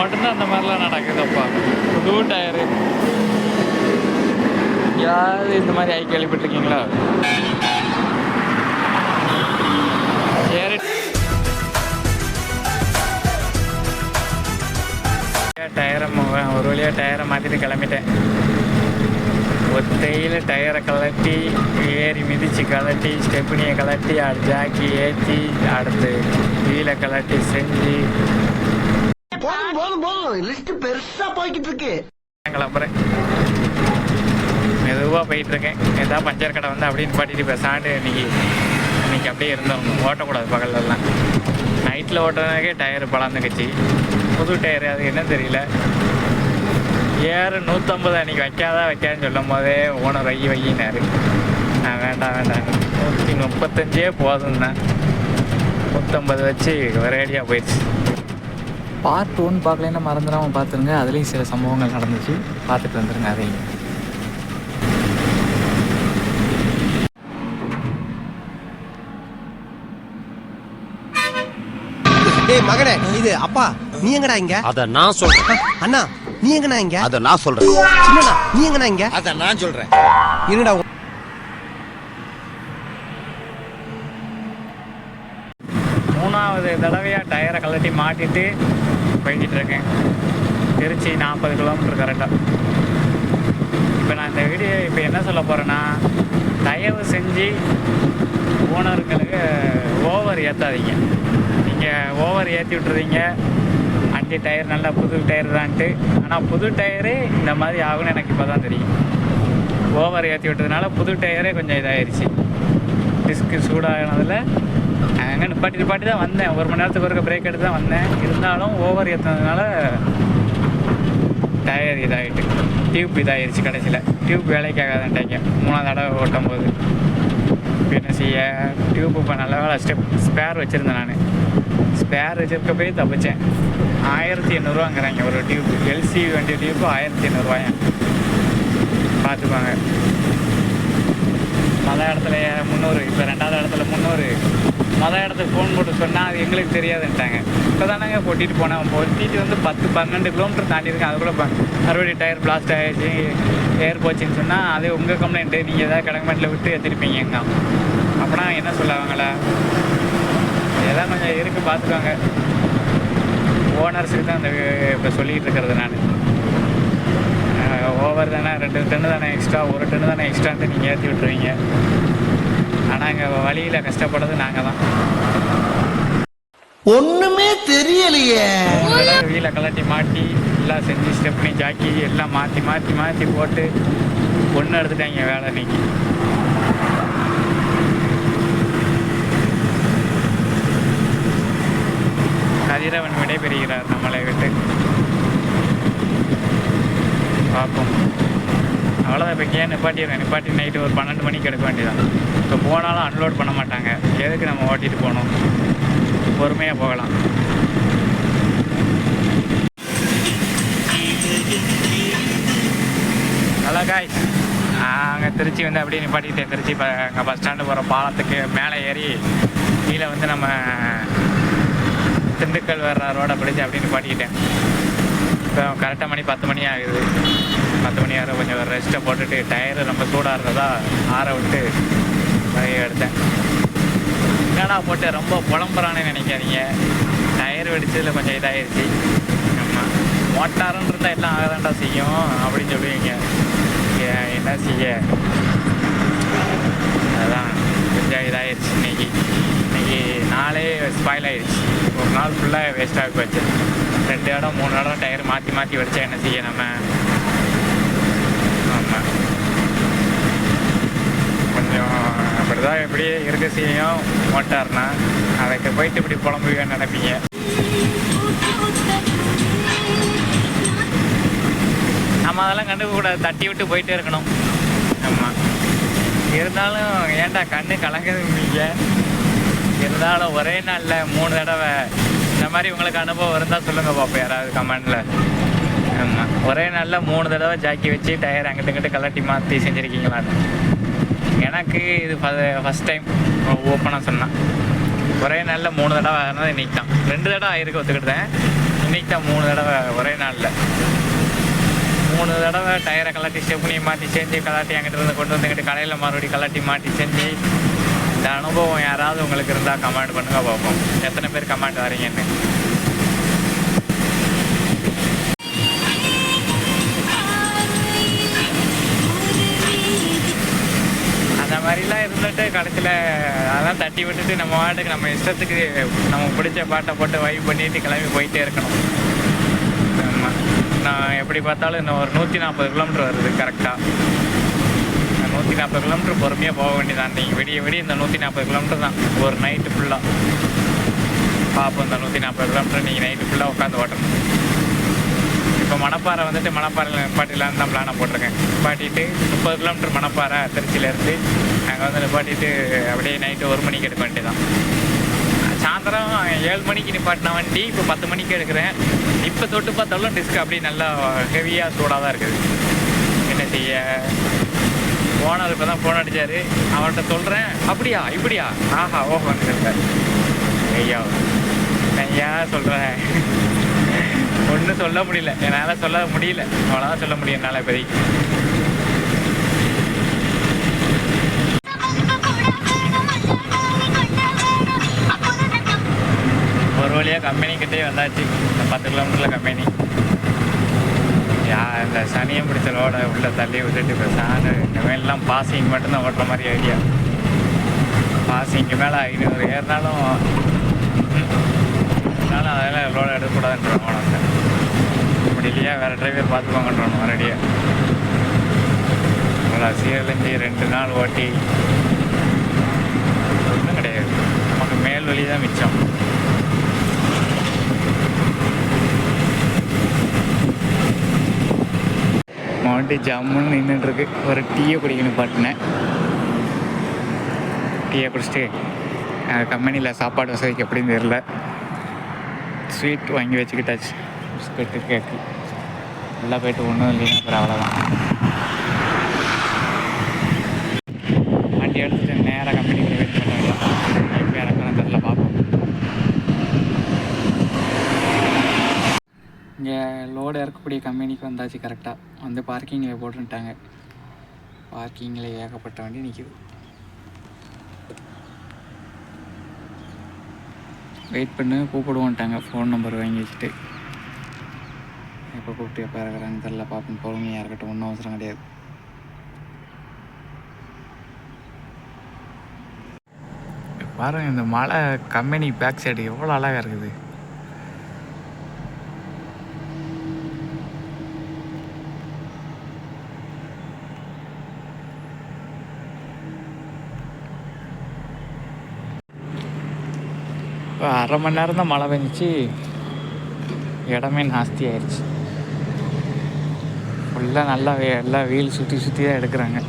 மட்டும்தான் அந்த மாதிரிலாம் நடக்குதுப்பா. புது டயரு யாரு இந்த மாதிரி ஆகி கேள்விப்பட்டிருக்கீங்களா? டயரை ஒரு வழியாக டயரை மாற்றிட்டு கிளம்பிட்டேன். ஒத்தையில் டயரை கலட்டி ஏறி மிதித்து கலட்டி ஸ்டெப்னியை கலட்டி அடுத்து ஜாக்கி ஏற்றி அடுத்து வீலை கலட்டி செஞ்சு போதும் போதும் போதும். லிஸ்ட் பெருசா போய்கிட்டு இருக்கு கிளம்புறேன். மெதுவாக போயிட்டுருக்கேன். ஏதாவது பஞ்சர் கடை வந்து அப்படின்னு பாட்டிட்டு பேசாண்டு இன்னைக்கு இன்னைக்கு அப்படியே இருந்தோம். ஓட்டக்கூடாது பகல்லலாம் நைட்டில் ஓட்டுறதுக்கே டயர் பழந்துக்குச்சு புது டயர் அது என்ன தெரியல. ஏறு நூற்றம்பது அன்றைக்கி வைக்காதா வைக்காதுன்னு சொல்லும் போதே ஓனர் வை வையினாரு. நான் வேண்டாம் வேண்டாம் நூற்றி முப்பத்தஞ்சே போதும் தான் நூற்றம்பது வச்சு ஒரேடியாக போயிடுச்சு. பார்ட் ஒன் பார்க்கலன்னா மறந்துடாமல் பார்த்துருங்க. அதுலேயும் சில சம்பவங்கள் நடந்துச்சு. பார்த்துட்டு வந்துருங்க அதையும். டேய் மகனே இது அப்பா நீ எங்கடா இங்க? அத நான் சொல்றேன். அண்ணா நீ எங்கடா இங்க? அத நான் சொல்றேன். சின்னண்ணா நீ எங்கடா இங்க? அத நான் சொல்றேன். இருடா மூணாவது தடவையாக டயரை கழட்டி மாட்டிட்டு போய்கிட்டு இருக்கேன். திருச்சி நாற்பது கிலோமீட்டர் கரெக்டாக இப்போ நான் இந்த வீடியோ இப்போ என்ன சொல்ல போகிறேன்னா தயவு செஞ்சு ஓனருங்களுக்கு ஓவர் ஏற்றாதீங்க நீங்கள் ஓவர் ஏற்றி விட்டுறீங்க. அஞ்சு டயர் நல்லா புது டயர் தான்ட்டு. ஆனால் புது டயரு இந்த மாதிரி ஆகும்னு எனக்கு இப்போ தான் தெரியும். ஓவர் ஏற்றி விட்டதுனால புது டயரே கொஞ்சம் இதாகிடுச்சு டிஸ்க்கு சூடாகினதில் அங்கே நிப்பாட்டி நிப்பாட்டி தான் வந்தேன். ஒரு மணி நேரத்துக்கு ஒருக்க பிரேக் எடுத்து தான் வந்தேன். இருந்தாலும் ஓவர் ஏற்றுனதுனால டயர் இதாகிட்டு டியூப் இதாகிருச்சு கடைசியில். டியூப் வேலைக்கு ஆகாதுன்ட்டாங்க மூணாவது தடவை ஓட்டும் போது. என்ன செய்ய? டியூப் இப்போ நல்ல வேலை. ஸ்டெப் ஸ்பேர் வச்சுருந்தேன் நான். ஸ்பேர் வச்சிருக்க போய் தப்பிச்சேன். ஆயிரத்தி எண்ணூறுவாங்கிறாங்க ஒரு டியூப் எல்சி வண்டி டியூப்பு ஆயிரத்தி எண்ணூறுவாயா? பார்த்துப்பாங்க பல இடத்துல முந்நூறு. இப்போ ரெண்டாவது இடத்துல முந்நூறு. மொதல் இடத்துக்கு ஃபோன் போட்டு சொன்னால் அது எங்களுக்கு தெரியாதுன்ட்டாங்க. இப்போ தானேங்க கொட்டிட்டு போனேன். பொட்டிட்டு வந்து பத்து பன்னெண்டு கிலோமீட்டர் தாண்டி இருக்கேன். அதுக்குள்ளே மறுபடியும் டயர் பிளாஸ்ட் ஆகிடுச்சு ஏர் போச்சுன்னு சொன்னால் அது உங்கள் கம்ப்ளைண்ட்டு நீங்கள் ஏதாவது கடகமெண்ட்டில் விட்டு ஏற்றிருப்பீங்க அப்படின்னா என்ன சொல்லுவாங்களா இதெல்லாம் கொஞ்சம் இருக்கு பார்த்துக்கோங்க ஓனர்ஸுக்கு தான் அந்த இப்போ சொல்லிகிட்டு இருக்கிறது நான். ஓவர் தானே? ரெண்டு டன்னு தானே எக்ஸ்ட்ரா ஒரு டன்னு தானே எக்ஸ்ட்ரான்ட்டு நீங்கள் ஏற்றி விட்டுருவீங்க. ஆனால் இங்கே வழியில் கஷ்டப்படுறது நாங்கள் தான் ஒண்ணுமே தெரியலையே. வீலை கலட்டி மாட்டி எல்லாம் செஞ்சு ஸ்டெப்னி ஜாக்கி எல்லாம் மாற்றி மாற்றி மாற்றி போட்டு ஒன்று எடுத்துட்டாங்க வேலை இன்னைக்கு. கதிரவன் விடைபெறுகிறார் நம்மளை விட்டு. அவ்வளோதான் இப்போ கேன் நிப்பாட்டிடுறேன் நிப்பாட்டி நைட்டு ஒரு பன்னெண்டு மணிக்கு எடுக்க வேண்டியதான் இப்போ போனாலும் அன்லோட் பண்ண மாட்டாங்க. எதுக்கு நம்ம ஓட்டிட்டு போகணும்? பொறுமையாக போகலாம். ஹலோ காய் அங்கே திருச்சி வந்து அப்படியே நிப்பாட்டிக்கிட்டேன். திருச்சி இப்போ அங்கே பஸ் ஸ்டாண்டு போகிற பாலத்துக்கு மேலே ஏறி கீழே வந்து நம்ம திண்டுக்கல் வர்ற ரோடை பிடிச்சி அப்படியே நிப்பாட்டிக்கிட்டேன். இப்போ கரெக்டாக மணி பத்து மணி ஆகுது. பத்து மணி கொஞ்சம் ரெஸ்ட்டை போட்டுட்டு டயரு ரொம்ப சூடாக இருந்ததா ஆற விட்டு வகையை எடுத்தேன். என்னடா போட்டு ரொம்ப புலம்புறான்னு நினைக்காதீங்க. டயர் வெடிச்சதில் கொஞ்சம் இதாகிடுச்சு ஆமாம் மோட்டாருன்னு இருந்தால் எல்லாம் ஆகதாண்டா செய்யும் அப்படின்னு சொல்லுவீங்க. ஏ- என்ன செய்ய? அதான் கொஞ்சம் இதாகிடுச்சு இன்னைக்கு. இன்னைக்கு நாளே ஸ்பாயில் ஆகிடுச்சு ஒரு நாள் ஃபுல்லாக வேஸ்ட்டாக போச்சு. ரெண்டு இடம் மூணு இடம் டயர் மாற்றி மாற்றி வெடிச்சா என்ன செய்ய நம்ம ஆமாம் கொஞ்சம் அப்படிதான் எப்படி இருக்க சீனியும் மோட்டார்னா அதுக்கு போயிட்டு இப்படி புலம்புவேன்னு நினைப்பீங்க. நம்ம அதெல்லாம் கண்டுக்க கூடாது தட்டி விட்டு போயிட்டே இருக்கணும். ஆமாம் இருந்தாலும் ஏன்டா கண்ணு கலங்குதுங்க இருந்தாலும் ஒரே நாளில் மூணு தடவை இந்த மாதிரி உங்களுக்கு அனுபவம் இருந்தால் சொல்லுங்கள் பார்ப்போம் யாராவது கமெண்டில். ஆமாம் ஒரே நாளில் மூணு தடவை ஜாக்கி வச்சு டயர் அங்கிட்டு இங்கிட்டு கலட்டி மாற்றி செஞ்சுருக்கீங்களான்னு எனக்கு இது ஃபஸ்ட் டைம் ஓப்பனாக சொன்னேன். ஒரே நாளில் மூணு தடவை ஆகிறது இன்னைக்கு தான். ரெண்டு தடவை ஆயிருக்கு ஒத்துக்கிட்டேன் இன்றைக்கி தான் மூணு தடவை ஒரே நாளில். மூணு தடவை டயரை கலட்டி ஸ்டெப்னி மாற்றி செஞ்சு கலாட்டி என்கிட்ட இருந்து கொண்டு வந்துக்கிட்டு கடையில் மறுபடியும் கலாட்டி மாட்டி செஞ்சு. இந்த அனுபவம் யாராவது உங்களுக்கு இருந்தால் கமெண்ட் பண்ணுங்கள் பார்ப்போம். எத்தனை பேர் கமெண்ட் வரீங்கன்னு மாதிரிலாம் கடைசியில் அதெல்லாம் தட்டி விட்டுட்டு நம்ம பாட்டுக்கு நம்ம இஷ்டத்துக்கு நம்ம பிடிச்ச பாட்டை போட்டு வைப் பண்ணிட்டு கிளம்பி போயிட்டே இருக்கணும். நான் எப்படி பார்த்தாலும் இன்னும் ஒரு நூற்றி நாற்பது கிலோமீட்டர் வருது கரெக்டாக நூற்றி நாற்பது கிலோமீட்டர் பொறுமையாக போக வேண்டியதான் நீங்கள் விடிய விடிய இந்த நூற்றி நாற்பது கிலோமீட்டர் தான். ஒரு நைட்டு ஃபுல்லாக பார்ப்போம் இந்த நூற்றி நாற்பது கிலோமீட்டர் நீங்கள் நைட்டு ஃபுல்லாக உட்காந்து ஓட்டணும் இப்போ மணப்பாறை வந்துட்டு மணப்பாறையில் நிப்பாட்டிலான்னு தான் பிளானை போட்டிருக்கேன். நிப்பாட்டிட்டு முப்பது கிலோமீட்டர் மணப்பாறை திருச்சியிலேருந்து அங்கே வந்து நிப்பாட்டிட்டு அப்படியே நைட்டு ஒரு மணிக்கு எடுக்க வேண்டியதான் சாயந்தரம் ஏழு மணிக்கு நிப்பாட்டின வண்டி இப்போ பத்து மணிக்கு எடுக்கிறேன். இப்போ தொட்டு பார்த்தாலும் டிஸ்க் அப்படியே நல்லா ஹெவியாக சூடாக தான் இருக்குது. என்ன செய்ய? ஓனர் இப்போ தான் ஃபோன் அடித்தார் அவர்கிட்ட சொல்கிறேன் அப்படியா இப்படியா? ஆஹா ஓஹோ வந்துருக்கார் ஐயா நான் ஏன் சொல்கிறேன் ஒன்றும் சொல்ல முடியல. என்னால் சொல்ல முடியல. அவ்வளோதான் சொல்ல முடியும் என்னால் இப்போதைக்கு. ஒரு கம்பெனி கிட்டே வந்தாச்சு. இந்த பத்து கிலோமீட்டரில் கம்பெனி யா இந்த சனியும் பிடிச்ச லோட உள்ள தள்ளி விட்டுட்டு இப்போ சாண்டு இனிமேல்லாம் பாசிங் மட்டும்தான் ஓட்டுற மாதிரி ஐடியா பாசிங்க்கு மேலே ஐநூறு ஏறினாலும் ம், இருந்தாலும் அதெல்லாம் லோட எடுக்கக்கூடாதுன்ற இப்படி முடியலையா வேறு டிரைவர் பார்த்துக்கோங்கன்றோம் மறுபடியும். நல்லா சீரழிஞ்சி ரெண்டு நாள் ஓட்டி ஒன்றும் கிடையாது. நமக்கு மேல் வழி தான் மிச்சம். மாவட்டி ஜம்முன்னு நின்றுட்டுருக்கு ஒரு டீயை குடிக்கணும் பாட்டினேன். டீயை குடிச்சிட்டு கம்பெனியில் சாப்பாடு வசதிக்கு எப்படின்னு தெரில ஸ்வீட் வாங்கி வச்சுக்கிட்டாச்சு. பிஸ்கட்டு கேக்கு. எல்லாம் போயிட்டு ஒன்றும் இல்லைன்னா அப்புறம் அவ்வளோதான் வண்டி எடுத்துட்டு நேராக கம்பெனிக்கு வெயிட் பண்ணுறோம் எப்படி இறக்கணும் தெரில பார்ப்போம் ஓட இறக்கக்கூடிய கம்பெனிக்கு வந்தாச்சு கரெக்டாக வந்து பார்க்கிங்கில் போட்டுட்டாங்க பார்க்கிங்கில் ஏகப்பட்ட வண்டி நிற்கிது வெயிட் பண்ணு கூப்பிடுவோன்ட்டாங்க. ஃபோன் நம்பர் வாங்கி வச்சுட்டு. எப்போ கூப்பிட்டு எப்போ இறக்குறாங்கன்னு தெரில பார்ப்போம் பொறுமையாக இருக்கட்டும் ஒன்றும் அவசரம் கிடையாது. பாருங்க இந்த மலை கம்பெனி பேக் சைடு எவ்வளோ அழகாக இருக்குது. இப்போ அரை மணி நேரம் தான் மழை பெஞ்சிச்சு. இடமே நாஸ்தி ஆயிடுச்சு ஃபுல்லாக நல்லா எல்லாம் வெயில் சுற்றி சுற்றி தான் எடுக்கிறாங்க.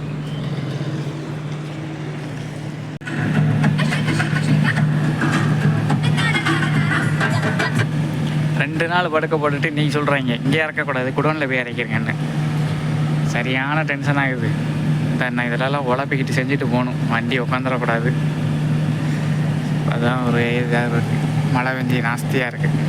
ரெண்டு நாள் படுக்க போட்டுட்டு நீங்கள் சொல்கிறீங்க இங்கே இறக்கக்கூடாது குடோனில் போய் இறக்கிறீங்கன்னு சரியான டென்ஷன் ஆகுது. இந்த இதெல்லாம் உழப்பிக்கிட்டு செஞ்சுட்டு போகணும். வண்டி உட்காந்துடக்கூடாது அதுதான் ஒரு இதாக இருக்குது மழை பெஞ்சி நாஸ்தியாக இருக்குது